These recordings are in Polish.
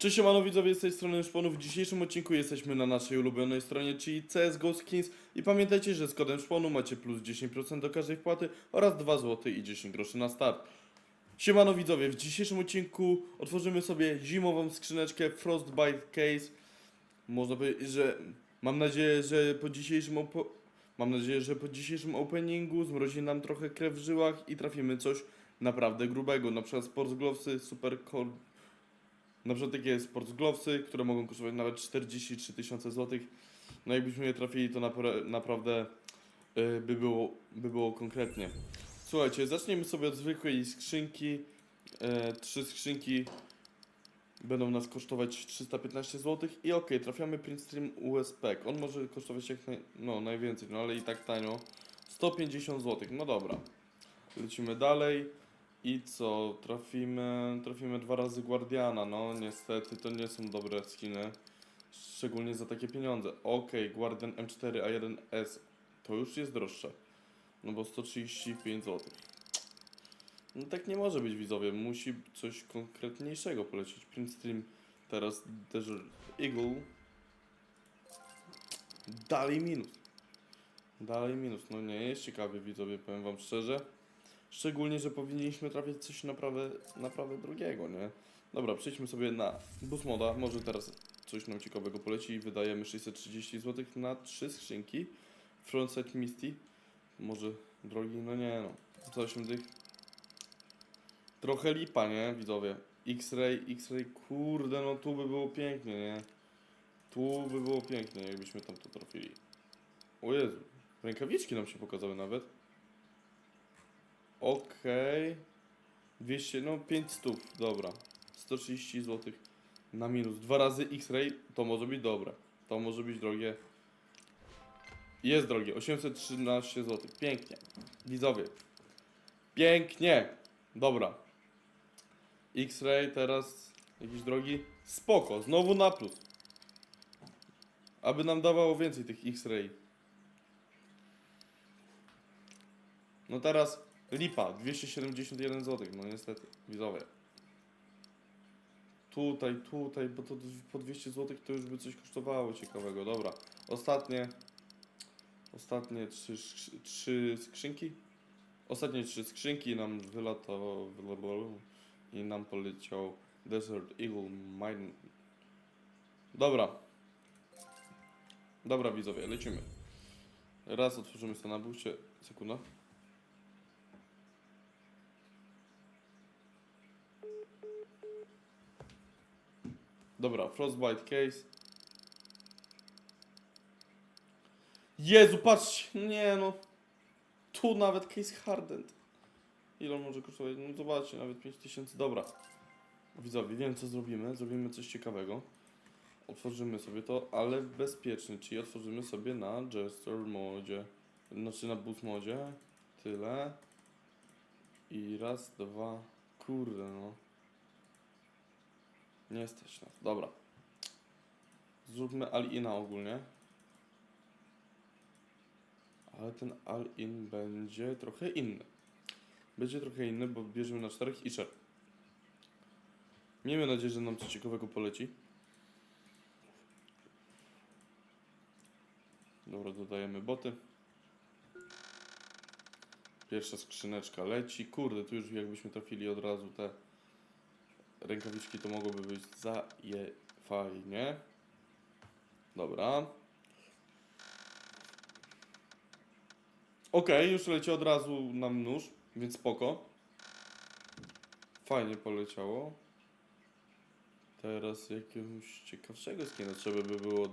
Cześć siemano widzowie, z tej strony Szponu. W dzisiejszym odcinku jesteśmy na naszej ulubionej stronie, czyli CSGO Skins i pamiętajcie, że z kodem Szponu macie plus 10% do każdej wpłaty oraz 2 zł i 10 groszy na start. Siemano widzowie, w dzisiejszym odcinku otworzymy sobie zimową skrzyneczkę Frostbite Case. Można powiedzieć, że mam nadzieję, że po dzisiejszym mam nadzieję, że po dzisiejszym openingu zmrozi nam trochę krew w żyłach i trafimy coś naprawdę grubego, na przykład Sports Glovesy, Super Core na przykład takie sports glovesy, które mogą kosztować nawet 43 tysiące złotych. No jakbyśmy je trafili, to napra- naprawdę y, by, było, by było konkretnie. Słuchajcie, zaczniemy sobie od zwykłej skrzynki. E, trzy skrzynki będą nas kosztować 315 zł. I ok, trafiamy Print Stream USP. On może kosztować jak naj, no, najwięcej, no ale i tak tanio. 150 zł. No dobra. Lecimy dalej. I co? Trafimy, trafimy dwa razy Guardiana. No niestety to nie są dobre skiny. Szczególnie za takie pieniądze. Okej, Guardian M4A1S. To już jest droższe. No bo 135 zł. No tak nie może być widzowie. Musi coś konkretniejszego polecieć. Print Stream teraz Desert Eagle. Dalej minus. Dalej minus. No nie jest ciekawie widzowie, powiem wam szczerze. Szczególnie, że powinniśmy trafić coś naprawdę, naprawdę drugiego, nie? Dobra, przejdźmy sobie na bus moda. Może teraz coś nam ciekawego poleci. Wydajemy 630 zł na trzy skrzynki. Frontside Misty. Może drogi, no nie no. Za 8 dych. Trochę lipa, nie, widzowie? X-Ray, X-Ray, kurde, no tu by było pięknie, nie? Tu by było pięknie, jakbyśmy tam to trafili. O Jezu, rękawiczki nam się pokazały nawet. Okej. 200, no 5 stów, dobra. 130 zł na minus. Dwa razy X-Ray to może być dobre. To może być drogie. Jest drogie, 813 zł. Pięknie. Widzowie. Pięknie. Dobra. X-Ray teraz jakiś drogi. Spoko, znowu na plus. Aby nam dawało więcej tych X-Ray. No teraz lipa, 271 zł, no niestety, widzowie. Tutaj, tutaj, bo to po 200 zł to już by coś kosztowało ciekawego. Dobra, ostatnie, ostatnie trzy, trzy skrzynki. Ostatnie trzy skrzynki nam wylatało i nam poleciał Desert Eagle Mine. Dobra. Dobra widzowie, lecimy. Raz otworzymy sobie. Sekunda. Dobra, Frostbite Case. Jezu, patrzcie, nie no. Tu nawet case hardened. Ile on może kosztować? No zobaczcie, nawet 5000. Dobra. Widzowie, wiem co zrobimy. Zrobimy coś ciekawego. Otworzymy sobie to, ale bezpiecznie, czyli otworzymy sobie na Jester modzie. Znaczy na Boost modzie. Tyle. I raz, dwa. Kurde no. Nie stać nas. Dobra. Zróbmy all-ina ogólnie. Ale ten all-in będzie trochę inny. Będzie trochę inny, bo bierzemy na czterech i czerp. Miejmy nadzieję, że nam coś ciekawego poleci. Dobra, dodajemy boty. Pierwsza skrzyneczka leci. Kurde, tu już jakbyśmy trafili od razu te rękawiczki, to mogłoby być za je fajnie. Dobra. Okej, już leci od razu nam nóż, więc spoko. Fajnie poleciało. Teraz jakiegoś ciekawszego skina trzeba by było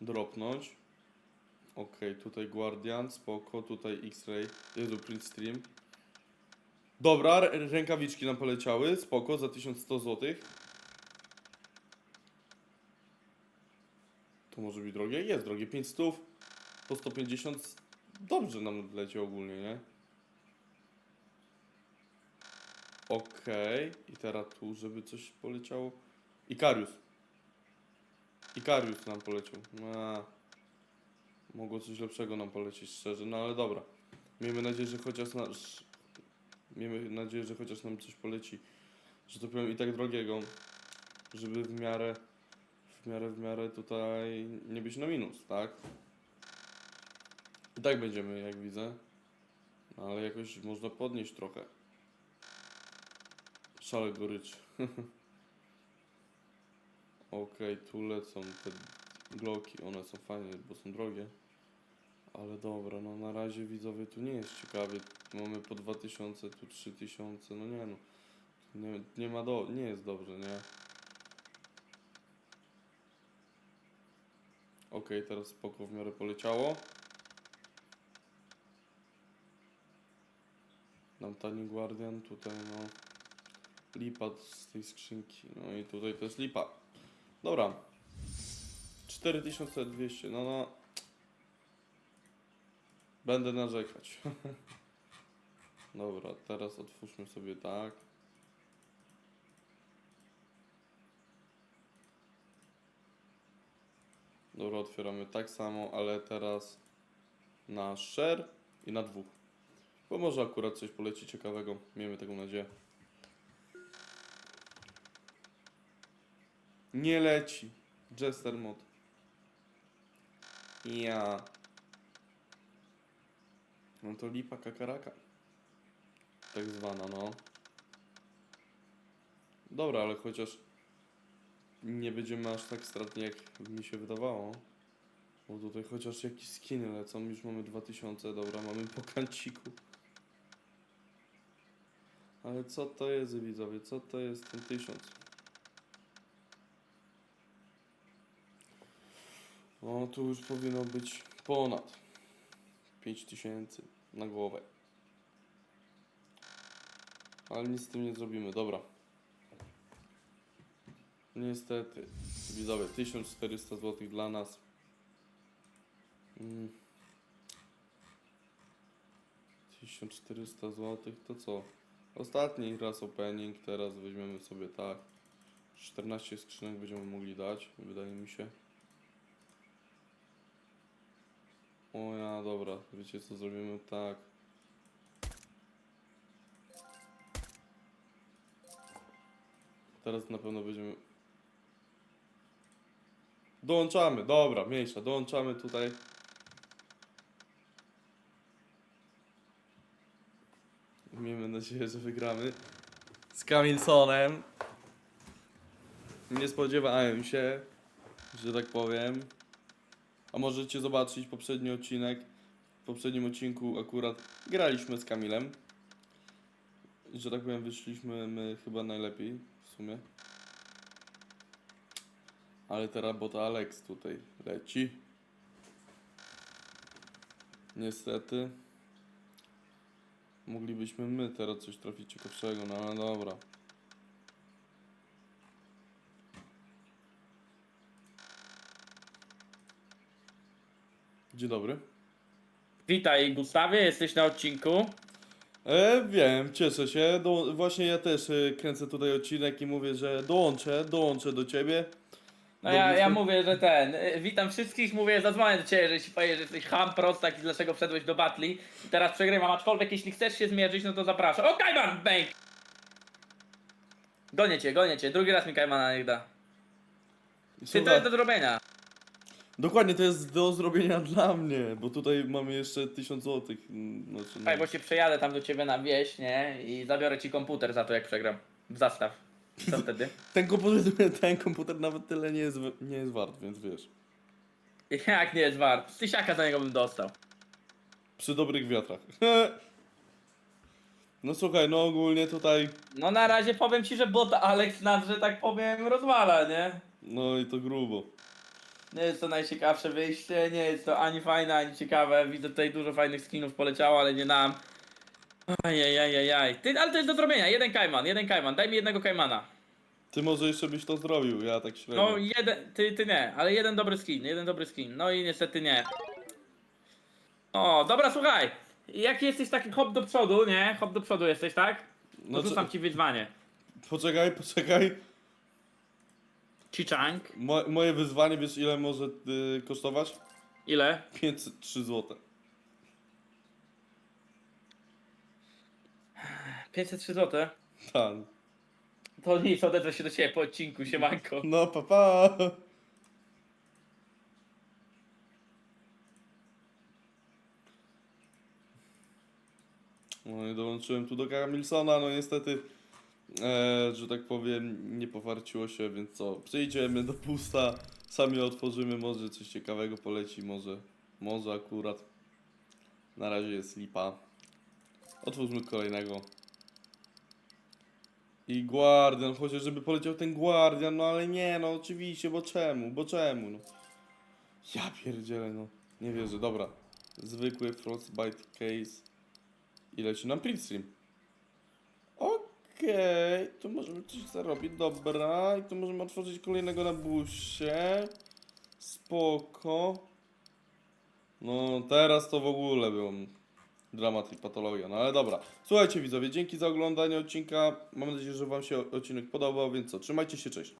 dropnąć. Okej, tutaj Guardian, spoko, tutaj X-Ray, Print Stream. Dobra, rękawiczki nam poleciały, spoko, za 1100 zł. To może być drogie? Jest drogie, 500 po 150. Dobrze nam leci ogólnie, nie? Okej, i teraz tu, żeby coś poleciało. Ikarius. Ikarius nam poleciał. A, mogło coś lepszego nam polecieć, szczerze, no ale dobra. Miejmy nadzieję, że chociaż nasz Miejmy nadzieję, że chociaż nam coś poleci. Że to powiem i tak drogiego. żeby w miarę, w miarę, w miarę tutaj nie być na minus, tak? I tak będziemy, jak widzę. No, ale jakoś można podnieść trochę. Szale gorycz. Okej, tu lecą te gloki, one są fajne, bo są drogie. Ale dobra, no na razie widzowie tu nie jest ciekawie. Mamy po 2000, tu 3000, no nie no. Nie, nie ma do, nie jest dobrze, nie? Okej, teraz spoko w miarę poleciało. Nam tani guardian, tutaj no lipa z tej skrzynki, no i tutaj to jest lipa. Dobra. 4200, no no. Będę narzekać. Dobra, teraz otwórzmy sobie tak. Dobra, otwieramy tak samo, ale teraz na share i na dwóch. Bo może akurat coś poleci ciekawego. Miejmy taką nadzieję. Nie leci. Jester mod. Ja. No to lipa kakaraka. Tak zwana, no. Dobra, ale chociaż nie będziemy aż tak stratni, jak mi się wydawało. Bo tutaj chociaż jakieś skiny lecą. Już mamy 2000, dobra, mamy po kanciku. Ale co to jest, widzowie? Co to jest ten 1000? O, tu już powinno być ponad 5000 na głowę. Ale nic z tym nie zrobimy, dobra. Niestety, widzowie, 1400 zł dla nas. Mm. 1400 zł to co? Ostatni raz opening, teraz weźmiemy sobie tak. 14 skrzynek będziemy mogli dać, wydaje mi się. O ja, dobra, wiecie co zrobimy? Tak. Teraz na pewno będziemy... Dołączamy, dobra, mniejsza, dołączamy tutaj. Miejmy nadzieję, że wygramy z Kamilsonem. Nie spodziewałem się, że tak powiem. A możecie zobaczyć poprzedni odcinek. W poprzednim odcinku akurat graliśmy z Kamilem. Że tak powiem, wyszliśmy my chyba najlepiej w sumie. Ale teraz bota Alex tutaj leci. Niestety. Moglibyśmy my teraz coś trafić ciekawszego, no ale dobra. Dzień dobry. Witaj Gustawie, jesteś na odcinku. E, wiem, cieszę się. Do, właśnie ja też e, kręcę tutaj odcinek i mówię, że dołączę, dołączę do ciebie. No Do ja, ja mówię, że ten. y, Witam wszystkich, mówię, zadzwonię do ciebie, że ci powiem, że jesteś ham prostak i dlaczego wszedłeś do batli. I teraz przegrywam, aczkolwiek jeśli chcesz się zmierzyć, no to zapraszam. O, Kajman! Bang! Gonię cię, gonię cię. Drugi raz mi Kajmana nie da. Ty to Słuchaj, jest do zrobienia. Dokładnie, to jest do zrobienia dla mnie, bo tutaj mamy jeszcze 1000 złotych. Znaczy, no. Słuchaj, bo się przejadę tam do ciebie na wieś, nie? I zabiorę ci komputer za to, jak przegram. W zastaw. Co wtedy? ten, komputer, ten komputer nawet tyle nie jest, nie jest wart, więc wiesz. Jak nie jest wart? Tysiaka za niego bym dostał. Przy dobrych wiatrach. No słuchaj, no ogólnie tutaj, No na razie powiem ci, że bot Alex nas, że tak powiem, rozwala, nie? no i to grubo. Nie jest to najciekawsze wyjście, nie jest to ani fajne, ani ciekawe. Widzę tutaj dużo fajnych skinów poleciało, ale nie nam. Ajajajajaj. Ty, ale to jest do zrobienia. Jeden kajman, jeden kajman. Daj mi jednego kajmana. Ty może jeszcze byś to zrobił, ja tak średnio. No jeden, ty, ty nie, ale jeden dobry skin, jeden dobry skin. No i niestety nie. O, dobra, słuchaj. Jak jesteś taki hop do przodu, nie? Hop do przodu jesteś, tak? No No co- rzucam ci wyzwanie. Poczekaj, poczekaj. Chichang. Mo moje wyzwanie, wiesz ile może y, kosztować? Ile? 503 zł. 503 zł. Tak. To nic, odezwę się do ciebie po odcinku, siemanko. No, pa, pa. No i dołączyłem tu do Kamilsona, no niestety, e, że tak powiem, nie powarciło się, więc co, przyjdziemy do pusta, sami otworzymy, może coś ciekawego poleci, może, może akurat. Na razie jest lipa. Otwórzmy kolejnego. I Guardian, chociaż żeby poleciał ten Guardian, no ale nie, no oczywiście, bo czemu, bo czemu, no. Ja pierdzielę, no. Nie wierzę, dobra. Zwykły Frostbite Case. I leci nam Printstream. Okej, tu możemy coś zarobić, dobra. I tu możemy otworzyć kolejnego na busie. Spoko. No, teraz to w ogóle był dramat i patologia, no ale dobra. Słuchajcie widzowie, dzięki za oglądanie odcinka. Mam nadzieję, że wam się odcinek podobał, więc co, trzymajcie się, cześć.